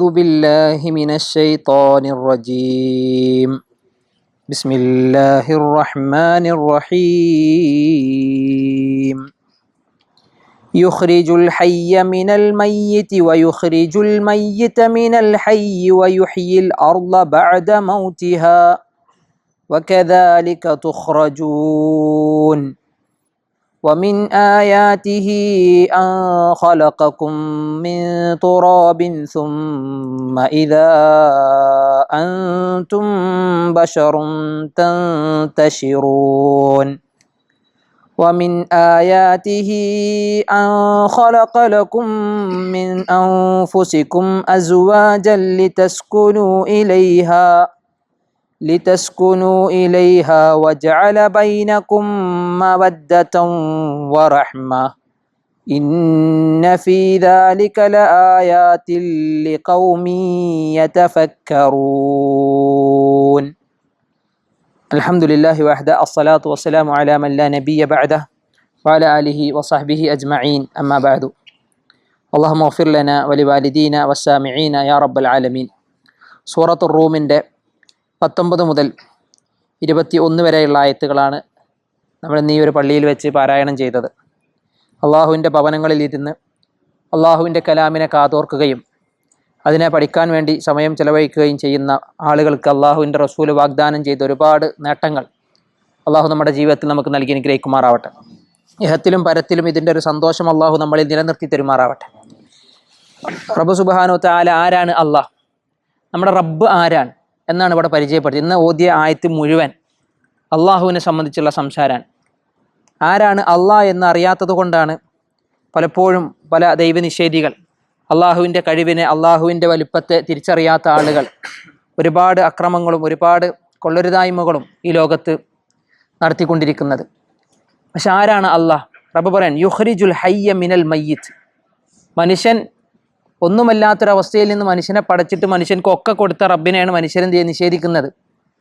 أعوذ بالله من الشيطان الرجيم. بسم الله الرحمن الرحيم. يخرج الحي من الميت ويخرج الميت من الحي ويحيي الأرض بعد موتها. وكذلك تخرجون. ومن آياته أن خلقكم من تراب ثم إذا أنتم بشر تنتشرون ومن آياته أن خلق لكم من أنفسكم أزواجا لتسكنوا إليها لتسكنوا إليها وجعل بينكم مودة ورحمة. إن في ذلك لآيات لقوم يتفكرون. الحمد لله وحده الصلاة والسلام على من لا نبي بعده وعلى آله وصحبه أجمعين أما بعد. اللهم اغفر لنا ولوالدينا والسامعين يا رب العالمين. سورة الروم ده പത്തൊമ്പത് മുതൽ ഇരുപത്തി ഒന്ന് വരെയുള്ള ആയത്തുകളാണ് നമ്മൾ ഇന്ന് ഈ ഒരു പള്ളിയിൽ വെച്ച് പാരായണം ചെയ്തത്. അള്ളാഹുവിന്റെ ഭവനങ്ങളിൽ ഇരുന്ന് അള്ളാഹുവിന്റെ കലാമിനെ കാതോർക്കുകയും അതിനെ പഠിക്കാൻ വേണ്ടി സമയം ചെലവഴിക്കുകയും ചെയ്യുന്ന ആളുകൾക്ക് അള്ളാഹുവിന്റെ റസൂൽ വാഗ്ദാനം ചെയ്ത ഒരുപാട് നേട്ടങ്ങൾ അള്ളാഹു നമ്മുടെ ജീവിതത്തിൽ നമുക്ക് നൽകി അനുഗ്രഹിക്കുമാറാവട്ടെ. ഇഹത്തിലും പരത്തിലും ഇതിന്റെ ഒരു സന്തോഷം അള്ളാഹു നമ്മളിൽ നിലനിർത്തി തരുമാറാവട്ടെ. റബ്ബ് സുബാനോ താല ആരാണ് അള്ളാഹ്? നമ്മുടെ റബ്ബ് ആരാണ്? എന്നാണ് ഇവിടെ പരിചയപ്പെടുത്തിയത്. ഇന്ന് ഓദ്യ ആയത്ത് മുഴുവൻ അള്ളാഹുവിനെ സംബന്ധിച്ചുള്ള സംസാരമാണ് ആരാണ് അള്ളാഹ് എന്ന് അറിയാത്തത് കൊണ്ടാണ് പലപ്പോഴും പല ദൈവനിഷേധികൾ അള്ളാഹുവിന്റെ കഴിവിനെ അള്ളാഹുവിന്റെ വലുപ്പത്തെ തിരിച്ചറിയാത്ത ആളുകൾ ഒരുപാട് അക്രമങ്ങളും ഒരുപാട് കൊള്ളരുതായ്മകളും ഈ ലോകത്ത് നടത്തിക്കൊണ്ടിരിക്കുന്നത്. പക്ഷെ ആരാണ് അള്ളാഹ് റബ്ബ് പറയാൻ യുഹ്രിജുൽ ഹയ്യ മിനൽ മയ്യിത്ത്. മനുഷ്യൻ ഒന്നുമല്ലാത്തൊരവസ്ഥയിൽ നിന്ന് മനുഷ്യനെ പടച്ചിട്ട് മനുഷ്യൻക്ക് ഒക്കെ കൊടുത്ത റബ്ബിനെയാണ് മനുഷ്യരെ എന്ത് ചെയ്യുക? നിഷേധിക്കുന്നത്.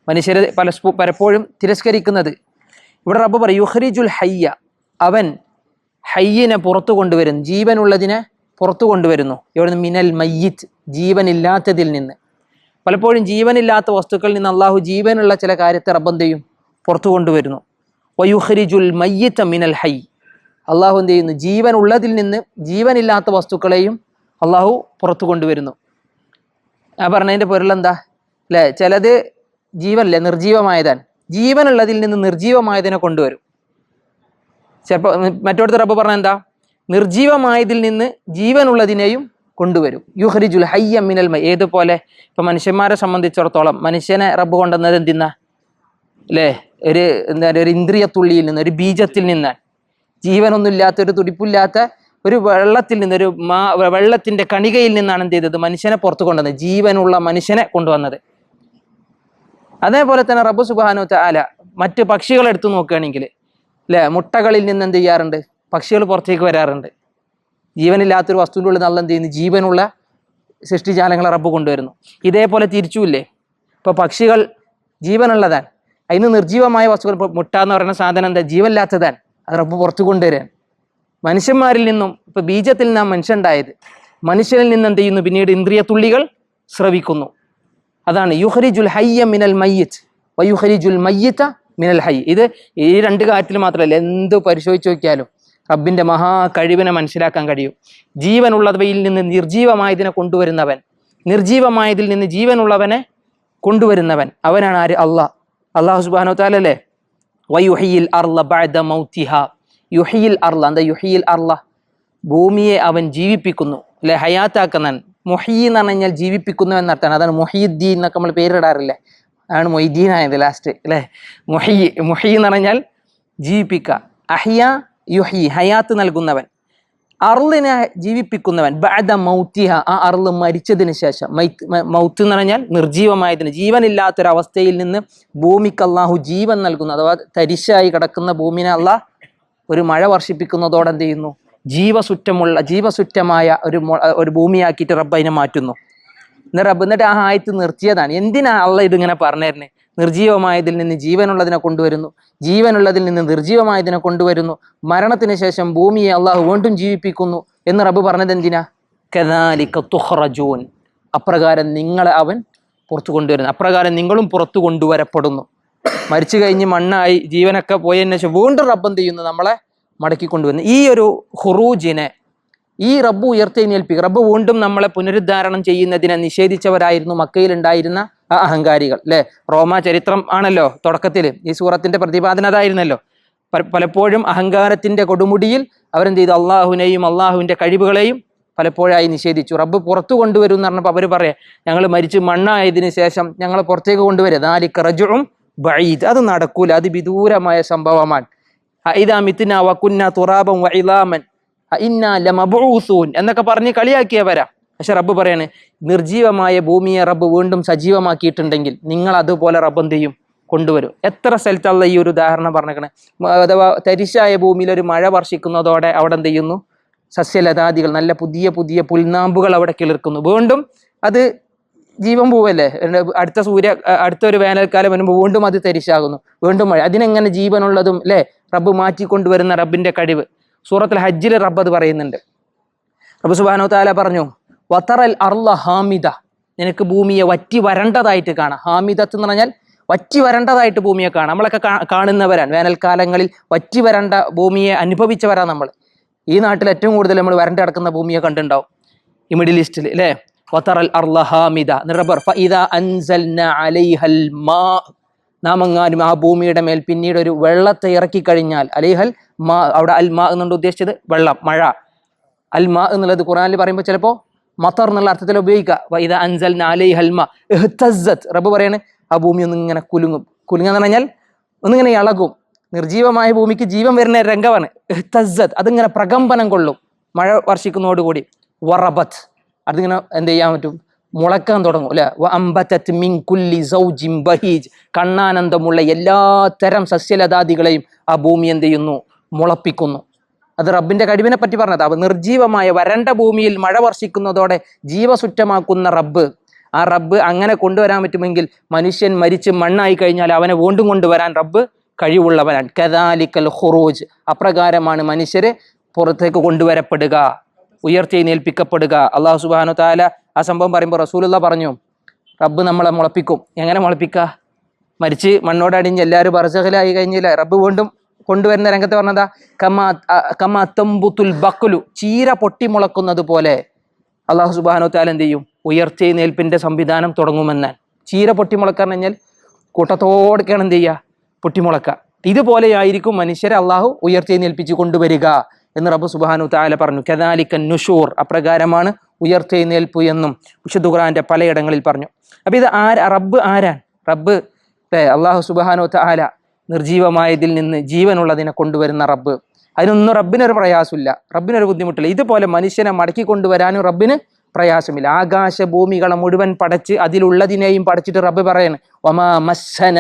മനുഷ്യരെ പല പലപ്പോഴും തിരസ്കരിക്കുന്നത്. ഇവിടെ റബ്ബ് പറയും യുഹരിജുൽ ഹയ്യ. അവൻ ഹയ്യനെ പുറത്തു കൊണ്ടുവരുന്നു. ജീവനുള്ളതിനെ പുറത്തു കൊണ്ടുവരുന്നു. ഇവിടെ മിനൽ മയ്യിത്ത് ജീവനില്ലാത്തതിൽ നിന്ന്. പലപ്പോഴും ജീവനില്ലാത്ത വസ്തുക്കളിൽ നിന്ന് അള്ളാഹു ജീവനുള്ള ചില കാര്യത്തെ റബ്ബ് ചെയ്യും? പുറത്തു കൊണ്ടുവരുന്നു. വയുഹരിജുൽ മയ്യിത്ത മിനൽ ഹൈ അള്ളാഹു എന്ത് ചെയ്യുന്നു? ജീവനുള്ളതിൽ നിന്ന് ജീവനില്ലാത്ത വസ്തുക്കളെയും അള്ളാഹു പുറത്തു കൊണ്ടുവരുന്നു. ആ പറഞ്ഞതിന്റെ പൊരുളെന്താ അല്ലേ ചിലത് ജീവനല്ലേ നിർജീവമായതാൻ. ജീവനുള്ളതിൽ നിന്ന് നിർജീവമായതിനെ കൊണ്ടുവരും. ചിലപ്പോൾ മറ്റോടത്ത് റബ്ബ് പറഞ്ഞ എന്താ? നിർജീവമായതിൽ നിന്ന് ജീവനുള്ളതിനെയും കൊണ്ടുവരും. യുഹരിജുൽ ഹയ്യ മിനൽ മ ഏതുപോലെ? ഇപ്പം മനുഷ്യന്മാരെ സംബന്ധിച്ചിടത്തോളം മനുഷ്യനെ റബ്ബ് കൊണ്ടുവന്നത് എന്തിന്ന? അല്ലേ ഒരു എന്താ ഒരു ഇന്ദ്രിയത്തുള്ളിയിൽ നിന്ന് ഒരു ബീജത്തിൽ നിന്നാണ്. ജീവനൊന്നുമില്ലാത്ത ഒരു തുടിപ്പില്ലാത്ത ഒരു വെള്ളത്തിൽ നിന്ന് ഒരു മാ വെള്ളത്തിന്റെ കണികയിൽ നിന്നാണ് എന്ത് ചെയ്തത്? മനുഷ്യനെ പുറത്തു കൊണ്ടുവന്നത്. ജീവനുള്ള മനുഷ്യനെ കൊണ്ടുവന്നത്. അതേപോലെ തന്നെ റബ്ബു സുബാനു ആല മറ്റ് പക്ഷികൾ എടുത്തു നോക്കുകയാണെങ്കിൽ അല്ലേ മുട്ടകളിൽ നിന്ന് എന്ത് ചെയ്യാറുണ്ട്? പക്ഷികൾ പുറത്തേക്ക് വരാറുണ്ട്. ജീവനില്ലാത്തൊരു വസ്തുവിന്റെ ഉള്ളിൽ നല്ല എന്ത് ചെയ്യുന്നു? ജീവനുള്ള സൃഷ്ടിജാലങ്ങളെ റബ്ബ് കൊണ്ടുവരുന്നു. ഇതേപോലെ തിരിച്ചുമില്ലേ? ഇപ്പോൾ പക്ഷികൾ ജീവനുള്ളതാണ്. അതിന് നിർജീവമായ വസ്തുക്കൾ മുട്ട എന്ന് പറയുന്ന സാധനം എന്താ? ജീവനില്ലാത്തതാണ്. അത് റബ്ബ് പുറത്തു കൊണ്ടുവരാൻ മനുഷ്യന്മാരിൽ നിന്നും ഇപ്പൊ ബീജത്തിൽ നാം മനുഷ്യണ്ടായത് മനുഷ്യനിൽ നിന്ന് എന്ത് ചെയ്യുന്നു? പിന്നീട് ഇന്ദ്രിയ തുള്ളികൾ ശ്രവിക്കുന്നു അതാണ് യുഹരിജുൽ ഹയ്യ മിനൽ മയ്യത്ത് വയുഹരിജുൽ മയ്യത്ത മിനൽ ഹൈ ഇത് ഈ രണ്ട് കാര്യത്തിൽ മാത്രമല്ല എന്ത് പരിശോധിച്ച് നോക്കിയാലും റബ്ബിന്റെ മഹാ കഴിവിനെ മനസ്സിലാക്കാൻ കഴിയും. ജീവനുള്ളവയിൽ നിന്ന് നിർജീവമായതിനെ കൊണ്ടുവരുന്നവൻ നിർജീവമായതിൽ നിന്ന് ജീവനുള്ളവനെ കൊണ്ടുവരുന്നവൻ അവനാണ് ആര്? അള്ളാഹ്. അള്ളാഹു സുബാനോ താലല്ലേ വയുഹയിൽ അർല ബഅദ മൗത്തിഹ. യുഹിയിൽ അർല എന്താ യുഹിയിൽ അർല ഭൂമിയെ അവൻ ജീവിപ്പിക്കുന്നു അല്ലെ? ഹയാത്താക്കുന്നൻ മൊഹീ എന്ന് പറഞ്ഞു കഴിഞ്ഞാൽ ജീവിപ്പിക്കുന്നു എന്നർത്ഥമാണ്. അതാണ് മൊഹീദ്ദീൻ എന്നൊക്കെ നമ്മൾ പേരിടാറില്ലേ? അതാണ് മൊയ്ദീൻ ആയത് ലാസ്റ്റ് അല്ലേ? മൊഹീ മൊഹീ എന്ന് പറഞ്ഞാൽ ജീവിപ്പിക്ക അഹിയ യുഹി ഹയാത്ത് നൽകുന്നവൻ. അർളിനെ ജീവിപ്പിക്കുന്നവൻ ബാദ മൗത്തിഹ ആ അർൾ മരിച്ചതിന് ശേഷം. മൈത്ത് എന്ന് പറഞ്ഞാൽ നിർജീവമായതിന് ജീവനില്ലാത്തൊരവസ്ഥയിൽ നിന്ന് ഭൂമിക്ക് അള്ളാഹു ജീവൻ നൽകുന്നു. അഥവാ തരിശായി കിടക്കുന്ന ഭൂമിനെ അള്ളാഹ് ഒരു മഴ വർഷിപ്പിക്കുന്നതോടെ എന്ത് ചെയ്യുന്നു? ജീവസുറ്റമുള്ള ജീവസുറ്റമായ ഒരു ഒരു ഭൂമിയാക്കിയിട്ട് റബ്ബ് അതിനെ മാറ്റുന്നു. എന്നാൽ റബ്ബ് എന്നിട്ട് ആ ആയത്ത് നിർത്തിയതാണ്. എന്തിനാ അള്ള ഇതിങ്ങനെ പറഞ്ഞേരനെ നിർജീവമായതിൽ നിന്ന് ജീവനുള്ളതിനെ കൊണ്ടുവരുന്നു. ജീവനുള്ളതിൽ നിന്ന് നിർജീവമായതിനെ കൊണ്ടുവരുന്നു. മരണത്തിന് ശേഷം ഭൂമിയെ അള്ളാഹു വീണ്ടും ജീവിപ്പിക്കുന്നു. എന്ന് റബ്ബ് പറഞ്ഞത് എന്തിനാ? കനാലിക്ക തുഹ്റജൂൻ അപ്രകാരം നിങ്ങളെ അവൻ പുറത്തു കൊണ്ടുവരുന്നു. അപ്രകാരം നിങ്ങളും പുറത്തു കൊണ്ടുവരപ്പെടുന്നു. മരിച്ചു കഴിഞ്ഞ് മണ്ണായി ജീവനൊക്കെ പോയതിനു ശേഷം വീണ്ടും റബ്ബ് എന്ത് ചെയ്യുന്നു? നമ്മളെ മടക്കി കൊണ്ടുവന്ന് ഈ ഒരു ഹുറൂജിനെ ഈ റബ്ബ് ഉയർത്തെഴുന്നേൽപ്പിക്കുക റബ്ബ് വീണ്ടും നമ്മളെ പുനരുദ്ധാരണം ചെയ്യുന്നതിനെ നിഷേധിച്ചവരായിരുന്നു മക്കയിൽ ഉണ്ടായിരുന്ന ആ അഹങ്കാരികൾ അല്ലെ? റോമാ ചരിത്രം ആണല്ലോ തുടക്കത്തിൽ. ഈ സൂറത്തിന്റെ പ്രതിപാദന അതായിരുന്നല്ലോ. പലപ്പോഴും അഹങ്കാരത്തിന്റെ കൊടുമുടിയിൽ അവരെന്ത് ചെയ്തു അള്ളാഹുവിനെയും അള്ളാഹുവിന്റെ കഴിവുകളെയും പലപ്പോഴായി നിഷേധിച്ചു. റബ്ബ് പുറത്തു കൊണ്ടുവരും എന്ന് പറഞ്ഞപ്പോൾ അവർ പറയാം ഞങ്ങൾ മരിച്ച് മണ്ണായതിനു ശേഷം ഞങ്ങളെ പുറത്തേക്ക് കൊണ്ടുവരും നാലിക്ക് റജുവും ബഈദ്. അത് നടക്കൂല. അത് വിദൂരമായ സംഭവമാണ്. ഇതാ മിത്തിന വക്കുന്ന തുറാബം വൈലാമൻ എന്നൊക്കെ പറഞ്ഞ് കളിയാക്കിയവരാ. പക്ഷെ റബ്ബ് പറയാണ് നിർജീവമായ ഭൂമിയെ റബ്ബ് വീണ്ടും സജീവമാക്കിയിട്ടുണ്ടെങ്കിൽ നിങ്ങൾ അതുപോലെ റബ്ബ് എന്ത് ചെയ്യും? കൊണ്ടുവരും. എത്ര സ്ഥലത്തുള്ള ഈ ഒരു ഉദാഹരണം പറഞ്ഞേക്കണേ. അഥവാ തരിശായ ഭൂമിയിൽ ഒരു മഴ വർഷിക്കുന്നതോടെ അവിടെ എന്ത് ചെയ്യുന്നു? സസ്യലതാദികൾ നല്ല പുതിയ പുതിയ പുൽനാമ്പുകൾ അവിടെ കിളിർക്കുന്നു. വീണ്ടും അത് ജീവൻ പോവല്ലേ? അടുത്ത സൂര്യ അടുത്ത ഒരു വേനൽക്കാലം വരുമ്പോൾ വീണ്ടും അത് തരിശാകുന്നു. വീണ്ടും മഴ. അതിനെങ്ങനെ ജീവനുള്ളതും അല്ലേ റബ്ബ് മാറ്റിക്കൊണ്ടുവരുന്ന റബ്ബിന്റെ കഴിവ്. സൂറത്തിൽ ഹജ്ജിൽ റബ്ബ് അത് പറയുന്നുണ്ട്. റബ്ബ് സുബാനോ താല പറഞ്ഞു വത്തറൽ അർല ഹാമിദ. നിനക്ക് ഭൂമിയെ വറ്റി വരണ്ടതായിട്ട് കാണാം. ഹാമിദത്ത് എന്ന് പറഞ്ഞാൽ വറ്റി വരണ്ടതായിട്ട് ഭൂമിയെ കാണാം. നമ്മളൊക്കെ കാണുന്നവരാണ്. വേനൽക്കാലങ്ങളിൽ വറ്റി വരണ്ട ഭൂമിയെ അനുഭവിച്ചവരാണ് നമ്മൾ. ഈ നാട്ടിൽ ഏറ്റവും കൂടുതൽ നമ്മൾ വരണ്ട കിടക്കുന്ന ഭൂമിയെ കണ്ടുണ്ടാവും ഈ മിഡിൽ ഈസ്റ്റിൽ അല്ലേ നാം എങ്ങാനും ആ ഭൂമിയുടെ മേൽ പിന്നീട് ഒരു വെള്ളത്തെ ഇറക്കി കഴിഞ്ഞാൽ അലൈഹൽ മാ അവിടെ അൽ മാ ഉദ്ദേശിച്ചത് വെള്ളം മഴ. അൽ മാ എന്നുള്ളത് ഖുറാനിൽ പറയുമ്പോൾ ചിലപ്പോൾ മത്തർ എന്നുള്ള അർത്ഥത്തിൽ ഉപയോഗിക്കുക. റബ്ബ് പറയാണ് ആ ഭൂമി ഒന്ന് ഇങ്ങനെ കുലുങ്ങും. കുലുങ്ങുക എന്ന് പറഞ്ഞാൽ ഒന്നിങ്ങനെ ഇളകും. നിർജീവമായ ഭൂമിക്ക് ജീവൻ വരുന്ന രംഗമാണ്. അതിങ്ങനെ പ്രകമ്പനം കൊള്ളും. മഴ വർഷിക്കുന്നതോടുകൂടി. വറബത്ത്. അതിങ്ങനെ എന്ത് ചെയ്യാൻ പറ്റും? മുളക്കാൻ തുടങ്ങും അല്ലെ? അമ്പത്തത്ത് മിൻ കുല്ലി സൗജിൻ ബഹീജ്. കണ്ണാനന്ദമുള്ള എല്ലാ തരം സസ്യലതാദികളെയും ആ ഭൂമി എന്ത് ചെയ്യുന്നു? മുളപ്പിക്കുന്നു. അത് റബ്ബിന്റെ കഴിവിനെ പറ്റി പറഞ്ഞത്. അവ നിർജീവമായ വരണ്ട ഭൂമിയിൽ മഴ വർഷിക്കുന്നതോടെ ജീവസുറ്റമാക്കുന്ന റബ്ബ്. ആ റബ്ബ് അങ്ങനെ കൊണ്ടുവരാൻ പറ്റുമെങ്കിൽ മനുഷ്യൻ മരിച്ച് മണ്ണായി കഴിഞ്ഞാൽ അവനെ വീണ്ടും കൊണ്ടുവരാൻ റബ്ബ് കഴിവുള്ളവനാണ്. കദാലിക്കൽ ഹുറൂജ് അപ്രകാരമാണ് മനുഷ്യരെ പുറത്തേക്ക് കൊണ്ടുവരപ്പെടുക. ഉയർത്തെഴുന്നേൽപ്പിക്കപ്പെടുക അള്ളാഹു സുബാനു താല ആ സംഭവം പറയുമ്പോൾ റസൂലുള്ള പറഞ്ഞു റബ്ബ് നമ്മളെ മുളപ്പിക്കും. എങ്ങനെ മുളപ്പിക്കുക മരിച്ച് മണ്ണോടടിഞ്ഞ് എല്ലാവരും ബർസഹലായി കഴിഞ്ഞില്ല? റബ്ബ് വീണ്ടും കൊണ്ടുവരുന്ന രംഗത്ത് പറഞ്ഞതാ കമാ കമാ തമ്പുത്തുൽ ബക്കുലു ചീര പൊട്ടി മുളക്കുന്നത് പോലെ അള്ളാഹു സുബാനോ താല എന്ത് ചെയ്യും? ഉയർച്ചെഴുന്നേൽപ്പിന്റെ സംവിധാനം തുടങ്ങുമെന്നാൽ ചീര പൊട്ടി മുളക്കാന്ന് കഴിഞ്ഞാൽ കൂട്ടത്തോടൊക്കെയാണ് എന്ത് ചെയ്യുക? പൊട്ടിമുളക്കുക ഇതുപോലെയായിരിക്കും മനുഷ്യരെ അള്ളാഹു ഉയർത്തെഴുന്നേൽപ്പിച്ച് കൊണ്ടുവരിക. എന്ന് റബ്ബു സുബാനു താല പറഞ്ഞു. കദാലിക്കൻ നുഷൂർ അപ്രകാരമാണ് ഉയർത്തെഴുന്നേൽപ്പ് എന്നും വിശുദ്ധ ഖുർആന്റെ പലയിടങ്ങളിൽ പറഞ്ഞു. അപ്പൊ ഇത് ആര് റബ്ബ് ആരാൻ റബ്ബ് അള്ളാഹു സുബാനു താല നിർജീവമായതിൽ നിന്ന് ജീവനുള്ളതിനെ കൊണ്ടുവരുന്ന റബ്ബ്. അതിനൊന്നും റബ്ബിനൊരു പ്രയാസമില്ല. റബ്ബിനൊരു ബുദ്ധിമുട്ടില്ല. ഇതുപോലെ മനുഷ്യനെ മടക്കി കൊണ്ടുവരാനും റബ്ബിന് പ്രയാസമില്ല. ആകാശ ഭൂമികളെ മുഴുവൻ പടച്ച് അതിലുള്ളതിനെയും പടച്ചിട്ട് റബ്ബ് പറയാണ് ഒമാ മസ്സന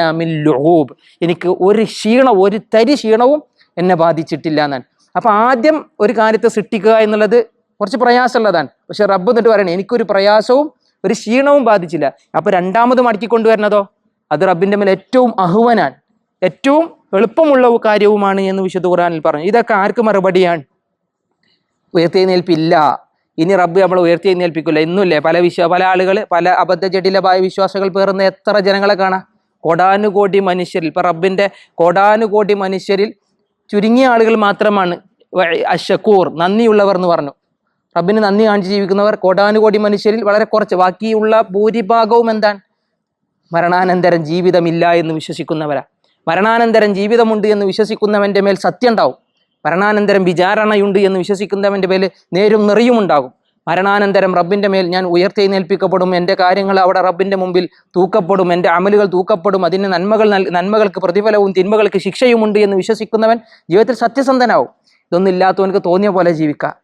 എനിക്ക് ഒരു ക്ഷീണം ഒരു തരി ക്ഷീണവും എന്നെ ബാധിച്ചിട്ടില്ല എന്നാണ്. അപ്പൊ ആദ്യം ഒരു കാര്യത്തെ സൃഷ്ടിക്കുക എന്നുള്ളത് കുറച്ച് പ്രയാസമുള്ളതാണ്. പക്ഷെ റബ്ബ് എന്നിട്ട് പറയണേ എനിക്കൊരു പ്രയാസവും ഒരു ക്ഷീണവും ബാധിച്ചില്ല. അപ്പോൾ രണ്ടാമത് മടക്കി കൊണ്ടുവരണതോ? അത് റബ്ബിന്റെ മേൽ ഏറ്റവും അഹുവനാണ്. ഏറ്റവും എളുപ്പമുള്ള കാര്യവുമാണ് എന്ന് വിശുദ്ധ ഖുറാനിൽ പറഞ്ഞു. ഇതൊക്കെ ആർക്ക് മറുപടിയാണ്? ഉയർത്തെഴുന്നേൽപ്പില്ല. ഇനി റബ്ബ് നമ്മൾ ഉയർത്തെഴുന്നേൽപ്പിക്കില്ല ഇന്നുമില്ലേ പല വിശ്വ പല ആളുകൾ പല അബദ്ധ ജടിലമായ വിശ്വാസങ്ങൾ പേറുന്ന എത്ര ജനങ്ങളെ കാണാം? കോടാനുകോടി മനുഷ്യരിൽ. ഇപ്പൊ റബ്ബിന്റെ കോടാനുകോടി മനുഷ്യരിൽ ചുരുങ്ങിയ ആളുകൾ മാത്രമാണ്. അഷക്കൂർ നന്ദിയുള്ളവർ എന്ന് പറഞ്ഞു. റബ്ബിന് നന്ദി കാണിച്ച് ജീവിക്കുന്നവർ കോടാനുകോടി മനുഷ്യരിൽ വളരെ കുറച്ച്. ബാക്കിയുള്ള ഭൂരിഭാഗവും എന്താണ്? മരണാനന്തരം ജീവിതമില്ല എന്ന് വിശ്വസിക്കുന്നവരാ. മരണാനന്തരം ജീവിതമുണ്ട് എന്ന് വിശ്വസിക്കുന്നവന്റെ മേൽ സത്യം ഉണ്ടാവും മരണാനന്തരം വിചാരണയുണ്ട് എന്ന് വിശ്വസിക്കുന്നവന്റെ മേൽ നേരും നിറയുമുണ്ടാകും മരണാനന്തരം റബ്ബിന്റെ മേൽ ഞാൻ ഉയർത്തെഴുന്നേൽപ്പിക്കപ്പെടും. എന്റെ കാര്യങ്ങൾ അവിടെ റബ്ബിന്റെ മുമ്പിൽ തൂക്കപ്പെടും. എന്റെ അമലുകൾ തൂക്കപ്പെടും. അതിന് നന്മകൾ നന്മകൾക്ക് പ്രതിഫലവും തിന്മകൾക്ക് ശിക്ഷയുമുണ്ട് എന്ന് വിശ്വസിക്കുന്നവൻ ജീവിതത്തിൽ സത്യസന്ധനാവും. ഇതൊന്നും ഇല്ലാത്തവനക്ക് തോന്നിയ പോലെ ജീവിക്കുക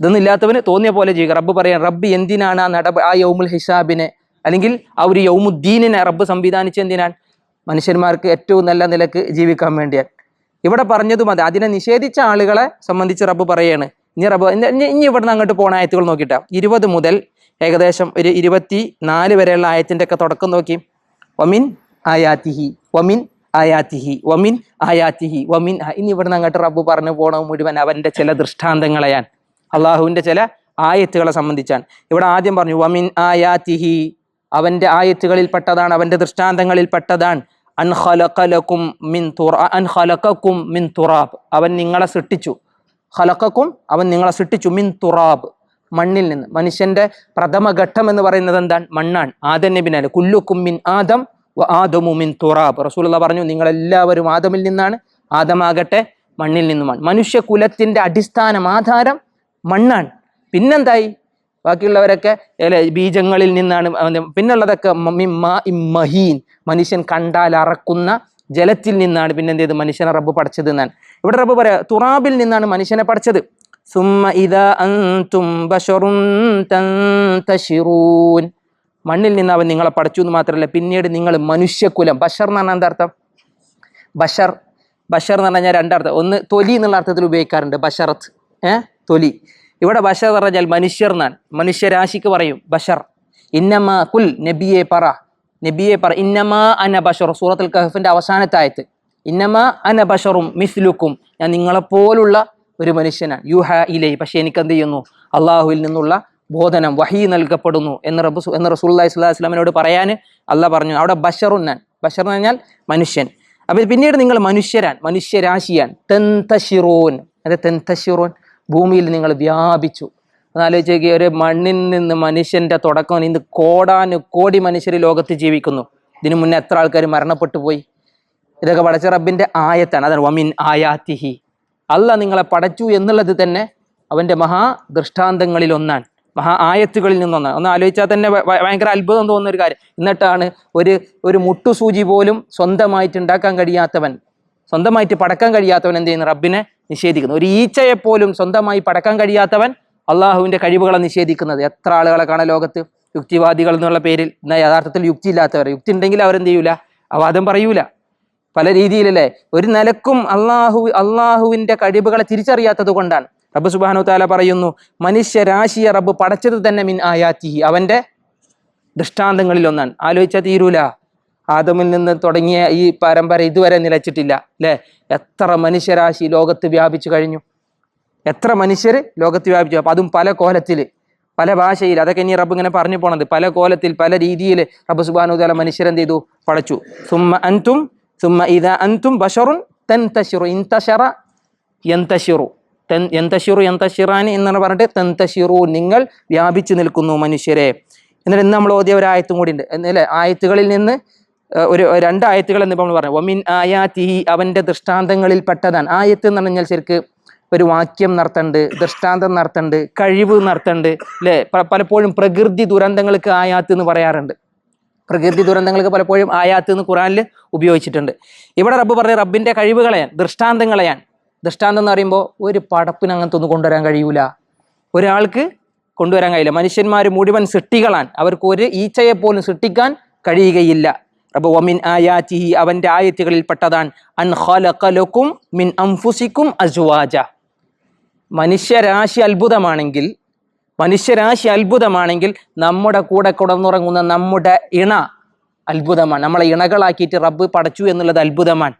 ഇതൊന്നും ഇല്ലാത്തവന് തോന്നിയ പോലെ ജീവിക്കുക റബ്ബ് പറയാൻ റബ്ബ് എന്തിനാണ് ആ നടപ ആ യൗമുൽ ഹിസാബിനെ അല്ലെങ്കിൽ ആ ഒരു യൗമുദ്ദീനിനെ റബ്ബ് സംവിധാനിച്ച എന്തിനാണ്? മനുഷ്യന്മാർക്ക് ഏറ്റവും നല്ല നിലയ്ക്ക് ജീവിക്കാൻ വേണ്ടിയാണ്. ഇവിടെ പറഞ്ഞതും അതെ. അതിനെ നിഷേധിച്ച ആളുകളെ സംബന്ധിച്ച് റബ്ബ് പറയാണ് ഇനി റബ്ബ് ഇനി- ഇവിടുന്ന് അങ്ങോട്ട് പോണ ആയത്തുകൾ നോക്കിയിട്ടാ. ഇരുപത് മുതൽ ഏകദേശം ഒരു ഇരുപത്തി നാല് വരെയുള്ള ആയത്തിന്റെ ഒക്കെ തുടക്കം നോക്കി. വമിൻ ആയാത്തിഹി വമിൻ ആയാത്തിഹി വമിൻ ആയാത്തിഹി വമിൻ ആ- ഇനി ഇവിടുന്ന് അങ്ങോട്ട് റബ്ബ് പറഞ്ഞു പോണ മുഴുവൻ അവന്റെ ചില ദൃഷ്ടാന്തങ്ങളെയാൻ അള്ളാഹുവിന്റെ ചില ആയത്തുകളെ സംബന്ധിച്ചാണ്. ഇവിടെ ആദ്യം പറഞ്ഞു വമിൻ ആയാത്തിഹി. അവന്റെ ആയത്തുകളിൽപ്പെട്ടതാണ് അവന്റെ ദൃഷ്ടാന്തങ്ങളിൽപ്പെട്ടതാണ്. അൻഹലക്കലക്കും മിൻ തുറ അൻഹലക്കും മിൻ തുറാബ്. അവൻ നിങ്ങളെ സൃഷ്ടിച്ചു. ഹലക്കക്കും അവൻ നിങ്ങളെ സൃഷ്ടിച്ചു. മിൻ തുറാബ്. മണ്ണിൽ നിന്ന്. മനുഷ്യന്റെ പ്രഥമ ഘട്ടം എന്ന് പറയുന്നത് എന്താണ്? മണ്ണാണ്. ആദം നബിനാല് കുല്ലുക്കും മിൻ ആദം ആദമു മിൻ തുറാബ്. റസൂലുള്ള പറഞ്ഞു നിങ്ങളെല്ലാവരും ആദമിൽ നിന്നാണ്. ആദമാകട്ടെ മണ്ണിൽ നിന്നുമാണ്. മനുഷ്യകുലത്തിന്റെ അടിസ്ഥാനം ആധാരം മണ്ണാണ്. പിന്നെന്തായി? ബാക്കിയുള്ളവരൊക്കെ ബീജങ്ങളിൽ നിന്നാണ് പിന്നുള്ളതൊക്കെ മഹീൻ. മനുഷ്യൻ കണ്ടാൽ അറക്കുന്ന ജലത്തിൽ നിന്നാണ് പിന്നെന്ത് ചെയ്ത് മനുഷ്യനെ റബ്ബ് പഠിച്ചത് എന്നാണ്. ഇവിടെ റബ്ബ് പറയാ തുറാബിൽ നിന്നാണ് മനുഷ്യനെ പഠിച്ചത് മണ്ണിൽ നിന്ന് അവൻ നിങ്ങളെ പഠിച്ചു എന്ന് മാത്രമല്ല പിന്നീട് നിങ്ങൾ മനുഷ്യകുലം. ബഷർ എന്ന് പറഞ്ഞാൽ എന്താ അർത്ഥം? ബഷർ. ബഷർ എന്ന് പറഞ്ഞാൽ രണ്ടർത്ഥം ഒന്ന് തൊലി എന്നുള്ള അർത്ഥത്തിൽ ഉപയോഗിക്കാറുണ്ട് ബഷറത്ത്. ഏ? തൊലി. ഇവിടെ ബഷർ എന്ന് പറഞ്ഞാൽ മനുഷ്യർ എന്നാണ്. മനുഷ്യരാശിക്ക് പറയും ബഷർ. ഇന്നമ കുൽ നബിയെ പറ. നബിയെ പറ ഇന്നമ അന ബഷർ. സൂറത്തുൽ കഹഫിന്റെ അവസാനത്തെ ആയത്ത്. ഇന്നമ അന ബഷറും മിസ്ലുക്കും. ഞാൻ നിങ്ങളെപ്പോലുള്ള ഒരു മനുഷ്യനാണ്. യു യുഹ ഇലൈ പക്ഷെ എനിക്ക് എന്ത് ചെയ്യുന്നു? അള്ളാഹുവിൽ നിന്നുള്ള ബോധനം വഹി നൽകപ്പെടുന്നു എന്ന് റബ്ബു എന്ന് റസൂല്ലി സ്വലാഹു വസ്ലാമിനോട് പറയാൻ അല്ല പറഞ്ഞു. അവിടെ ബഷറുൻ ഞാൻ. ബഷർ എന്ന് പറഞ്ഞാൽ മനുഷ്യൻ. അപ്പൊ പിന്നീട് നിങ്ങൾ മനുഷ്യരാൻ മനുഷ്യരാശിയാൻ. തെന്തശിറോൻ. അതെ തെന്തശിറോൻ. ഭൂമിയിൽ നിങ്ങൾ വ്യാപിച്ചു. എന്നാലോചിച്ച് ഒരു മണ്ണിൽ നിന്ന് മനുഷ്യന്റെ തുടക്കം ഇന്ന് കോടാനു കോടി മനുഷ്യർ ലോകത്ത് ജീവിക്കുന്നു. ഇതിനു മുന്നേ എത്ര ആൾക്കാർ മരണപ്പെട്ടു പോയി? ഇതൊക്കെ പടച്ച റബ്ബിന്റെ ആയത്താണ്. അതാണ് വമിൻ ആയാത്തിഹി. അല്ല നിങ്ങളെ പടച്ചു എന്നുള്ളത് തന്നെ അവന്റെ മഹാ ദൃഷ്ടാന്തങ്ങളിൽ ഒന്നാണ്. മഹാ ആയത്തുകളിൽ നിന്നൊന്നാണ്. ഒന്ന് ആലോചിച്ചാൽ തന്നെ ഭയങ്കര അത്ഭുതം തോന്നുന്ന ഒരു കാര്യം. എന്നിട്ടാണ് ഒരു ഒരു മുട്ടുസൂചി പോലും സ്വന്തമായിട്ട് ഉണ്ടാക്കാൻ കഴിയാത്തവൻ സ്വന്തമായിട്ട് പടക്കാൻ കഴിയാത്തവൻ എന്ത് ചെയ്യുന്നു? റബ്ബിനെ നിഷേധിക്കുന്നു. ഒരു ഈച്ചയെ പോലും സ്വന്തമായി പടക്കാൻ കഴിയാത്തവൻ അള്ളാഹുവിന്റെ കഴിവുകളെ നിഷേധിക്കുന്നത്. എത്ര ആളുകളെ കാണാൻ ലോകത്ത്? യുക്തിവാദികൾ എന്നുള്ള പേരിൽ. എന്നാൽ യഥാർത്ഥത്തിൽ യുക്തി ഇല്ലാത്തവർ യുക്തി ഉണ്ടെങ്കിൽ അവരെന്ത് ചെയ്യൂല? അവാദം പറയൂല. പല രീതിയിലല്ലേ? ഒരു നിലക്കും അള്ളാഹു അള്ളാഹുവിന്റെ കഴിവുകളെ തിരിച്ചറിയാത്തത് കൊണ്ടാണ്. റബ്ബ് സുബാനു താല പറയുന്നു മനുഷ്യരാശിയെ റബ്ബ് പടച്ചത് തന്നെ മിൻ ആയാത്തിഹി. അവന്റെ ദൃഷ്ടാന്തങ്ങളിൽ ഒന്നാണ്. ആലോചിച്ചാൽ തീരൂല. ആദമിൽ നിന്ന് തുടങ്ങിയ ഈ പരമ്പര ഇതുവരെ നിലച്ചിട്ടില്ല അല്ലേ? എത്ര മനുഷ്യരാശി ലോകത്ത് വ്യാപിച്ചു കഴിഞ്ഞു? എത്ര മനുഷ്യർ ലോകത്ത് വ്യാപിച്ചു? അപ്പൊ അതും പല കോലത്തിൽ പല ഭാഷയിൽ. അതൊക്കെ ഇനി റബ്ബ് ഇങ്ങനെ പറഞ്ഞു പോണത്. പല കോലത്തിൽ പല രീതിയിൽ റബ്ബ് സുബാനു താല മനുഷ്യരെന്ത് ചെയ്തു പടച്ചു. സുമ്മ അൻതും സുമ്മ ഇത അൻതും ബഷറുൻ തൻതശിറു ഇൻതഷറ യന്തഷിറു തെൻ യന്തശിറു യന്തശിറാൻ എന്ന് പറഞ്ഞിട്ട് തൻതശിറു. നിങ്ങൾ വ്യാപിച്ചു നിൽക്കുന്നു മനുഷ്യരെ. എന്നിട്ട് ഇന്ന് നമ്മൾ ഓതിയ ഒരു ആയത്തും കൂടി ഉണ്ട്. എന്നല്ലേ ആയത്തുകളിൽ നിന്ന് ഒരു രണ്ട് ആയത്തുകൾ എന്ന് നമ്മൾ പറഞ്ഞു. ഒമിൻ ആയാത്തിഹി അവന്റെ ദൃഷ്ടാന്തങ്ങളിൽ പെട്ടതാണ്. ആയത്ത് എന്ന് പറഞ്ഞാൽ ശരിക്ക് ഒരു വാക്യം നടത്തണ്ട് ദൃഷ്ടാന്തം നടത്തണ്ട് കഴിവ് നടത്തണ്ട് അല്ലേ? പലപ്പോഴും പ്രകൃതി ദുരന്തങ്ങൾക്ക് ആയാത്ത് എന്ന് പറയാറുണ്ട്. പ്രകൃതി ദുരന്തങ്ങൾക്ക് പലപ്പോഴും ആയാത്ത് എന്ന് ഖുറാനിൽ ഉപയോഗിച്ചിട്ടുണ്ട്. ഇവിടെ റബ്ബ് പറഞ്ഞ റബ്ബിന്റെ കഴിവുകളെയാൻ ദൃഷ്ടാന്തങ്ങളെയാൻ ദൃഷ്ടാന്തം എന്ന് പറയുമ്പോൾ ഒരു പടപ്പിന് അങ്ങനത്തെ ഒന്നും കൊണ്ടുവരാൻ കഴിയൂല. ഒരാൾക്ക് കൊണ്ടുവരാൻ കഴിയില്ല. മനുഷ്യന്മാർ മുഴുവൻ സൃഷ്ടികളാൻ അവർക്ക് ഒരു ഈച്ചയെ പോലും സൃഷ്ടിക്കാൻ കഴിയുകയില്ല. റബ്ബ് ഒമിൻ വമിൻ അവന്റെ ആയത്തുകളിൽ ആയത്തുകളിൽപ്പെട്ടതാണ്. അൻ ഖലഖലക്കും മിൻ അംഫുസിക്കും അസ്വാജ. മനുഷ്യരാശി അത്ഭുതമാണെങ്കിൽ മനുഷ്യരാശി അത്ഭുതമാണെങ്കിൽ നമ്മുടെ കൂടെ കിടന്നുറങ്ങുന്ന നമ്മുടെ ഇണ അത്ഭുതമാണ്. നമ്മളെ ഇണകളാക്കിയിട്ട് റബ്ബ് പടച്ചു എന്നുള്ളത് അത്ഭുതമാണ്.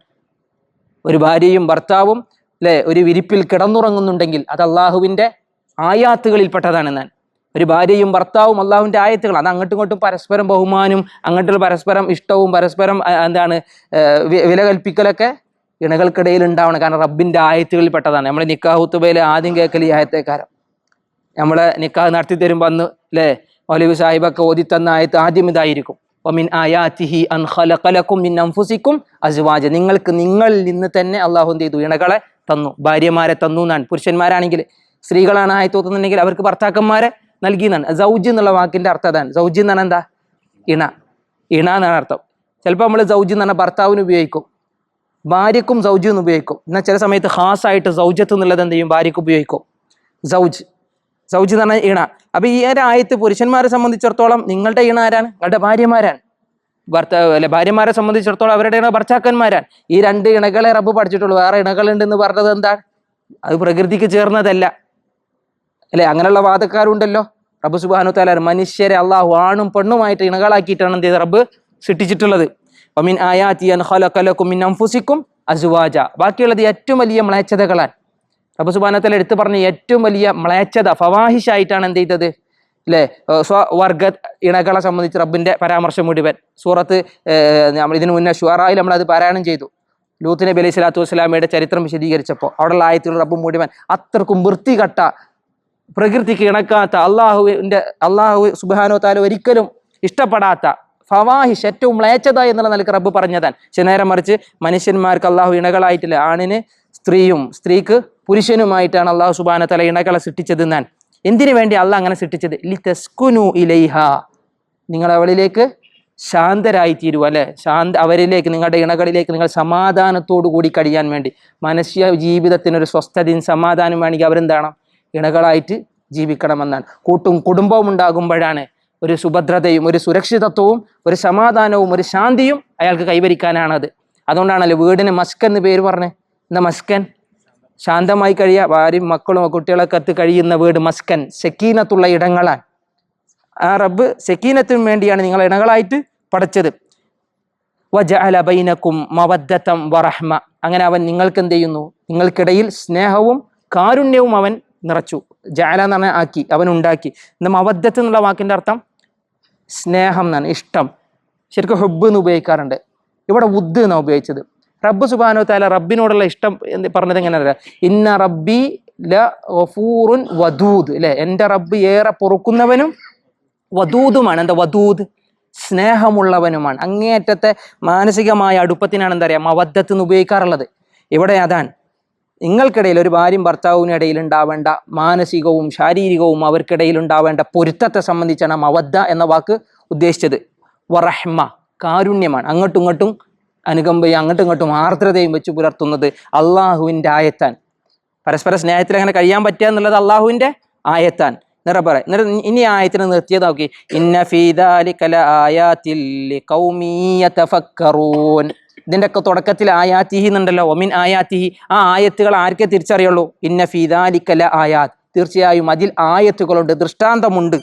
ഒരു ഭാര്യയും ഭർത്താവും അല്ലെ ഒരു വിരിപ്പിൽ കിടന്നുറങ്ങുന്നുണ്ടെങ്കിൽ അത് അള്ളാഹുവിന്റെ ആയാത്തുകളിൽപ്പെട്ടതാണ് ഞാൻ ഒരു ഭാര്യയും ഭർത്താവും അള്ളാഹുവിന്റെ ആയത്തുകൾ അത് അങ്ങോട്ടും ഇങ്ങോട്ടും പരസ്പരം ബഹുമാനും അങ്ങോട്ടുള്ള പരസ്പരം ഇഷ്ടവും പരസ്പരം എന്താണ് വില കൽപ്പിക്കലൊക്കെ ഇണകൾക്കിടയിൽ ഉണ്ടാവണം. കാരണം റബ്ബിന്റെ ആയത്തുകളിൽപ്പെട്ടതാണ്. നമ്മൾ നിക്കാഹുത്തുബയിലെ ആദ്യം കേൾക്കൽ ഈ ആയത്തേക്കാരം. നമ്മളെ നിക്കാഹ് നടത്തി തരുമ്പോൾ അന്ന് അല്ലേ മൗലവി സാഹിബൊക്കെ ഓതി തന്ന ആയത്ത് ആദ്യം ഇതായിരിക്കും. ഒമിൻ ആയാത്തിഹി അൻ ഖലഖലക്കും മിൻ അംഫുസിക്കും അസുവാജ. നിങ്ങൾക്ക് നിങ്ങളിൽ നിന്ന് തന്നെ അള്ളാഹു എന്ത് ചെയ്തു? ഇണകളെ തന്നു. ഭാര്യമാരെ തന്നു എന്നാണ്. പുരുഷന്മാരാണെങ്കിൽ സ്ത്രീകളാണ് ആയത്ത് തോന്നുന്നുണ്ടെങ്കിൽ അവർക്ക് ഭർത്താക്കന്മാരെ നൽകി എന്നാണ്. സൗജ് എന്നുള്ള വാക്കിന്റെ അർത്ഥം അതാണ്. സൗജ് എന്ന് പറഞ്ഞാൽ എന്താ? ഇണ. ഇണ എന്നാണ് അർത്ഥം. ചിലപ്പോൾ നമ്മൾ സൗജ് എന്ന് പറഞ്ഞാൽ ഭർത്താവിന് ഉപയോഗിക്കും. ഭാര്യക്കും സൗജ് എന്ന് ഉപയോഗിക്കും. എന്നാൽ ചില സമയത്ത് ആയിട്ട് സൗജത്ത് എന്നുള്ളത് എന്ത് ചെയ്യും? ഭാര്യക്ക് ഉപയോഗിക്കും. സൗജ്. സൗജ് ഇണ അപ്പൊ ഈ ആയത്ത് പുരുഷന്മാരെ സംബന്ധിച്ചിടത്തോളം നിങ്ങളുടെ ഇണ ആരാണ്? നിങ്ങളുടെ ഭാര്യമാരാണ്. ഭർത്താവ് അല്ലെ ഭാര്യമാരെ സംബന്ധിച്ചിടത്തോളം അവരുടെ ഇണ ഭർത്താക്കന്മാരാണ്. ഈ രണ്ട് ഇണകളെ റബ്ബ് പഠിച്ചിട്ടുള്ളൂ. വേറെ ഇണകളുണ്ടെന്ന് പറഞ്ഞത് എന്താണ്? അത് പ്രകൃതിക്ക് ചേർന്നതല്ല. അല്ലെ അങ്ങനെയുള്ള വാദക്കാരുണ്ടല്ലോ. റബ്ബ് സുബാനു താലാർ മനുഷ്യരെ അള്ളാഹു ആണും പെണ്ണുമായിട്ട് ഇണകളാക്കിയിട്ടാണ് എന്ത് ചെയ്തത്? റബ്ബ് സൃഷ്ടിച്ചിട്ടുള്ളത്. വമിൻ ആയാ അൻ ഖലഖലക്കും മിൻ അംഫുസിക്കും അസുവാജ. ബാക്കിയുള്ളത് ഏറ്റവും വലിയ മ്ലേച്ഛതകളാണ്. റബ്ബ് എടുത്തു പറഞ്ഞ ഏറ്റവും വലിയ മ്ലേച്ഛത ഫവാഹിഷായിട്ടാണ് എന്ത് ചെയ്തത്? അല്ലേ സ്വവർഗ ഇണകളെ സംബന്ധിച്ച് റബ്ബിന്റെ പരാമർശം മുഴുവൻ. സൂറത്ത് നമ്മൾ ഇതിനു മുന്നേ നമ്മൾ അത് പാരായണം ചെയ്തു. ലൂത്ത് നബി അലൈഹി സ്വലാത്തു വസ്സലാമയുടെ ചരിത്രം വിശദീകരിച്ചപ്പോൾ അവിടെയുള്ള ആയത്തിൽ റബ്ബ് മുഴുവൻ അത്രക്കും വൃത്തികെട്ട പ്രകൃതിക്ക് ഇണക്കാത്ത അള്ളാഹുവിന്റെ അള്ളാഹു സുബാനോ താല ഒരിക്കലും ഇഷ്ടപ്പെടാത്ത ഫവാഹിഷ് ഏറ്റവും മ്ലേച്ഛത എന്നുള്ള നിലയ്ക്ക് റബ്ബ് പറഞ്ഞതാണ്. പക്ഷെ നേരെ മറിച്ച് മനുഷ്യന്മാർക്ക് അള്ളാഹു ഇണകളായിട്ടില്ല. ആണിന് സ്ത്രീയും സ്ത്രീക്ക് പുരുഷനുമായിട്ടാണ് അള്ളാഹു സുബാന തല ഇണകളെ സൃഷ്ടിച്ചത് ഞാൻ എന്തിനു വേണ്ടി അള്ളാഹ് അങ്ങനെ സൃഷ്ടിച്ചത്? ലി തെസ്കുനു ഇലൈഹ. നിങ്ങൾ അവളിലേക്ക് ശാന്തരായി തീരുക അല്ലെ? ശാന്ത അവരിലേക്ക് നിങ്ങളുടെ ഇണകളിലേക്ക് നിങ്ങൾ സമാധാനത്തോടു കൂടി കഴിയാൻ വേണ്ടി. മനുഷ്യ ജീവിതത്തിനൊരു സ്വസ്ഥതയും സമാധാനം വേണമെങ്കിൽ അവരെന്താണ്? ഇണകളായിട്ട് ജീവിക്കണമെന്നാണ്. കൂട്ടും കുടുംബവും ഉണ്ടാകുമ്പോഴാണ് ഒരു സുഭദ്രതയും ഒരു സുരക്ഷിതത്വവും ഒരു സമാധാനവും ഒരു ശാന്തിയും അയാൾക്ക് കൈവരിക്കാനാണത്. അതുകൊണ്ടാണല്ലോ വീടിന് മസ്ക് എന്ന് പേര് പറഞ്ഞേ. എന്താ മസ്കൻ ശാന്തമായി കഴിയുക ഭാര്യയും മക്കളും കുട്ടികളൊക്കെ എത്തി കഴിയുന്ന വീട് മസ്കൻ. സെക്കീനത്തുള്ള ഇടങ്ങളാണ് ആ റബ്ബ് സെക്കീനത്തിനും വേണ്ടിയാണ് നിങ്ങൾ ഇടങ്ങളായിട്ട് പടച്ചത്. വജഅലബൈനക്കും മവദ്ധത്തം വറഹ്മ. അങ്ങനെ അവൻ നിങ്ങൾക്ക് എന്ത് ചെയ്യുന്നു നിങ്ങൾക്കിടയിൽ സ്നേഹവും കാരുണ്യവും അവൻ നിറച്ചു. ജാല എന്ന് പറഞ്ഞാൽ ആക്കി അവൻ ഉണ്ടാക്കി. ഇന്ന് മവദ്ദത്ത് എന്നുള്ള വാക്കിന്റെ അർത്ഥം? സ്നേഹം എന്നാണ് ഇഷ്ടം. ശരിക്കും ഹുബ് എന്ന് ഉപയോഗിക്കാറുണ്ട്. ഇവിടെ ഉദ് എന്നാണ് ഉപയോഗിച്ചത്. റബ്ബ് സുബാനോ താല റബ്ബിനോടുള്ള ഇഷ്ടം എന്ന് പറഞ്ഞത് എങ്ങനെയല്ല ഇന്ന റബ്ബി ല ഗഫൂറുൻ അല്ലെ എന്റെ റബ്ബ് ഏറെ പൊറുക്കുന്നവനും വദൂദുമാണ്. എന്താ വദൂദ്? സ്നേഹമുള്ളവനുമാണ്. അങ്ങേയറ്റത്തെ മാനസികമായ അടുപ്പത്തിനാണ് എന്താ പറയുക? മവദ്ധത്ത് എന്ന് ഉപയോഗിക്കാറുള്ളത്. ഇവിടെ അതാണ്. നിങ്ങൾക്കിടയിൽ ഒരു ഭാര്യയും ഭർത്താവിനും ഇടയിൽ ഉണ്ടാവേണ്ട മാനസികവും ശാരീരികവും അവർക്കിടയിൽ ഉണ്ടാവേണ്ട പൊരുത്തത്തെ സംബന്ധിച്ചാണ് മവദ്ധ എന്ന വാക്ക് ഉദ്ദേശിച്ചത്. വറഹ്മ കാരുണ്യമാണ്. അങ്ങോട്ടും ഇങ്ങോട്ടും അനുകമ്പയും അങ്ങോട്ടും ഇങ്ങോട്ടും ആർദ്രതയും വെച്ച് പുലർത്തുന്നത് അള്ളാഹുവിന്റെ ആയത്താൻ. പരസ്പര സ്നേഹത്തിൽ അങ്ങനെ കഴിയാൻ പറ്റുക എന്നുള്ളത് അള്ളാഹുവിന്റെ ആയത്താൻ. നിറ പറ ഇനി ആയത്തിന് നിർത്തിയത് നോക്കി ഇന്ന ഫീദാലിക്കല ആയാത്തിൽ ഇതിന്റെ ഒക്കെ തുടക്കത്തിൽ ആയാത്തിഹി എന്നുണ്ടല്ലോ. ഒമിൻ ആയാത്തിഹി ആ ആയത്തുകൾ ആർക്കെ തിരിച്ചറിയുള്ളൂ? ഇന്ന ഫീദാലിക്കല ആയാത്ത് തീർച്ചയായും അതിൽ ആയത്തുകളുണ്ട് ദൃഷ്ടാന്തമുണ്ട്.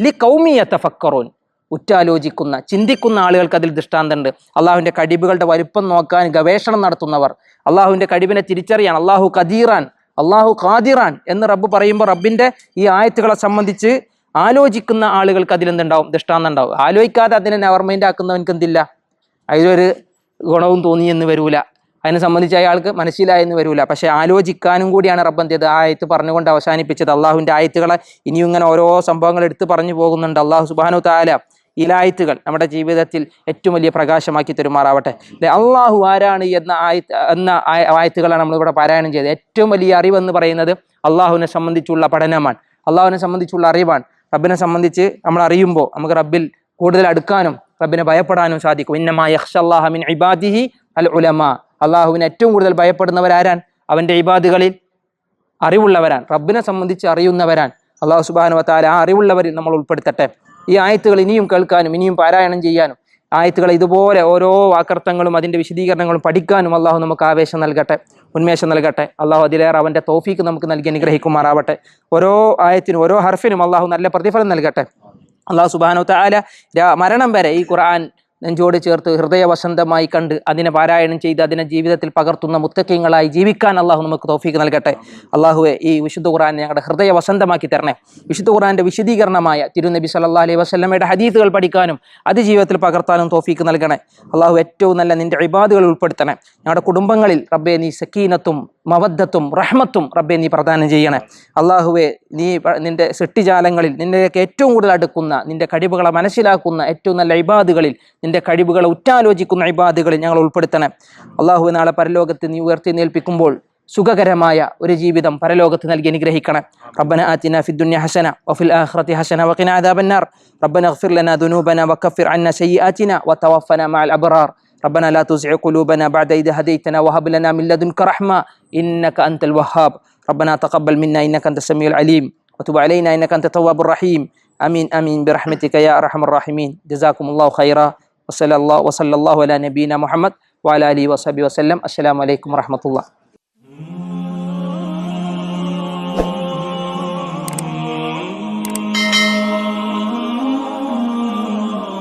ലി കൗമീയതഫക്കറൂൻ ഉറ്റാലോചിക്കുന്ന ചിന്തിക്കുന്ന ആളുകൾക്ക് അതിൽ ദൃഷ്ടാന്തമുണ്ട്. അള്ളാഹുവിന്റെ കഴിവുകളുടെ വലുപ്പം നോക്കാൻ ഗവേഷണം നടത്തുന്നവർ അള്ളാഹുവിന്റെ കഴിവിനെ തിരിച്ചറിയാൻ അള്ളാഹു കദീറാൻ അള്ളാഹു ഖാദിറാൻ എന്ന് റബ്ബ് പറയുമ്പോൾ റബ്ബിന്റെ ഈ ആയത്തുകളെ സംബന്ധിച്ച് ആലോചിക്കുന്ന ആളുകൾക്ക് അതിലെന്തുണ്ടാവും ദൃഷ്ടാന്തം ഉണ്ടാവും ആലോചിക്കാതെ അതിനെ നെവർ മൈൻഡ് ആക്കുന്നവൻക്ക് എന്തില്ല? അതിലൊരു ഗുണവും തോന്നി എന്ന് വരൂല. അതിനെ സംബന്ധിച്ച് അയാൾക്ക് മനസ്സിലായെന്ന് വരൂല. പക്ഷേ ആലോചിക്കാനും കൂടിയാണ് റബ്ബ് എന്ത് ചെയ്ത് ആയത്ത് പറഞ്ഞുകൊണ്ട് അവസാനിപ്പിച്ചത്. അള്ളാഹുവിന്റെ ആയത്തുകളെ ഇനിയും ഇങ്ങനെ ഓരോ സംഭവങ്ങൾ എടുത്ത് പറഞ്ഞു പോകുന്നുണ്ട്. അള്ളാഹു സുബാനു താല ഈ ആയത്തുകൾ നമ്മുടെ ജീവിതത്തിൽ ഏറ്റവും വലിയ പ്രകാശമാക്കി തരുമാറാവട്ടെ. അള്ളാഹു ആരാണ് എന്ന ആയത്ത് എന്ന ആയ- ആയത്തുകളാണ് നമ്മളിവിടെ പാരായണം ചെയ്തത്. ഏറ്റവും വലിയ അറിവെന്ന് പറയുന്നത് അള്ളാഹുവിനെ സംബന്ധിച്ചുള്ള പഠനമാണ്. അള്ളാഹുവിനെ സംബന്ധിച്ചുള്ള അറിവാണ്. റബ്ബിനെ സംബന്ധിച്ച് നമ്മൾ അറിയുമ്പോൾ നമുക്ക് റബ്ബിൽ കൂടുതൽ അടുക്കാനും റബ്ബിനെ ഭയപ്പെടാനും സാധിക്കും. ഇന്നമാ യഹ്ഷല്ലാഹ മിൻ ഇബാദിഹി അൽ ഉലമ. അള്ളാഹുവിനെ ഏറ്റവും കൂടുതൽ ഭയപ്പെടുന്നവരാരാൻ അവന്റെ ഇബാദുകളിൽ അറിവുള്ളവരാണ്. റബ്ബിനെ സംബന്ധിച്ച് അറിയുന്നവരാണ്. അള്ളാഹു സുബാനുവത്താല ആ അറിവുള്ളവരിൽ നമ്മൾ ഉൾപ്പെടുത്തട്ടെ. ഈ ആയത്തുകൾ ഇനിയും കേൾക്കാനും ഇനിയും പാരായണം ചെയ്യാനും ആയത്തുകൾ ഇതുപോലെ ഓരോ വാക്കർത്ഥങ്ങളും അതിന്റെ വിശദീകരണങ്ങളും പഠിക്കാനും അള്ളാഹു നമുക്ക് ആവേശം നൽകട്ടെ ഉന്മേഷം നൽകട്ടെ. അള്ളാഹു അതിലേറെ അവന്റെ തോഫീക്ക് നമുക്ക് നൽകി അനുഗ്രഹിക്കുമാറാവട്ടെ. ഓരോ ആയത്തിനും ഓരോ ഹർഫിനും അള്ളാഹു നല്ല പ്രതിഫലം നൽകട്ടെ. അള്ളാഹു സുബാനോ താല മരണം വരെ ഈ ഖുർആൻ നെഞ്ചോട് ചേർത്ത് ഹൃദയവസന്തമായി കണ്ട് അതിനെ പാരായണം ചെയ്ത് അതിനെ ജീവിതത്തിൽ പകർത്തുന്ന മുത്തക്കിങ്ങളായി ജീവിക്കാൻ അള്ളാഹു നമുക്ക് തോഫീക്ക് നൽകട്ടെ. അള്ളാഹുവെ ഈ വിശുദ്ധ ഖുർആൻ ഞങ്ങളുടെ ഹൃദയവസന്തമാക്കി തരണേ. വിശുദ്ധ ഖുർആന്റെ വിശദീകരണമായ തിരുനബി സല്ലാ അലൈഹി വസ്ലമയുടെ ഹദീത്തുകൾ പഠിക്കാനും അത് ജീവിതത്തിൽ പകർത്താനും തോഫീക്ക് നൽകണേ. അള്ളാഹു ഏറ്റവും നല്ല നിന്റെ ഇബാദുകൾ ഉൾപ്പെടുത്തണേ. ഞങ്ങളുടെ കുടുംബങ്ങളിൽ റബ്ബെ നീ സക്കീനത്തും മവദ്ധത്തും റഹ്മത്തും റബ്ബെ നീ പ്രദാനം ചെയ്യണേ. അള്ളാഹുവെ നീ നിന്റെ സൃഷ്ടിജാലങ്ങളിൽ നിന്നിലേക്ക് ഏറ്റവും കൂടുതൽ അടുക്കുന്ന നിന്റെ കഴിവുകളെ മനസ്സിലാക്കുന്ന ഏറ്റവും നല്ല ഇബാദുകളിൽ നിന്റെ കഴിവുകളെ ഉറ്റാലോചിക്കുന്ന ഇബാദുകളിൽ ഞങ്ങൾ ഉൾപ്പെടുത്തണേ. അള്ളാഹുവെ നാളെ പരലോകത്ത് നീ ഉയർത്തി നേൽപ്പിക്കുമ്പോൾ സുഖകരമായ ഒരു ജീവിതം പരലോകത്ത് നൽകി അനുഗ്രഹിക്കണം. റബ്ബന ആതിന ഫിദ്ദുന്യ ഹസന വഫിൽ ആഖിറതി ഹസന വഖിനാ അദാബന്നാർ. റബ്ബന ഇഗ്ഫിർ ലനാ ദുനൂബന വകഫിർ അന്ന സയ്യിആതിന വതവഫന മഅൽ അബ്റാർ. ربنا لا تزع قلوبنا بعد إذ هديتنا وهب لنا من لدنك رحمة إنك أنت الوهاب. ربنا تقبل منا إنك أنت السميع العليم. وتب علينا إنك أنت التواب الرحيم. آمين آمين. برحمتك يا أرحم الراحمين. جزاكم الله خيرا. وصلى الله وصلى الله على نبينا محمد وعلى آله وصحبه وسلم. السلام عليكم ورحمة الله.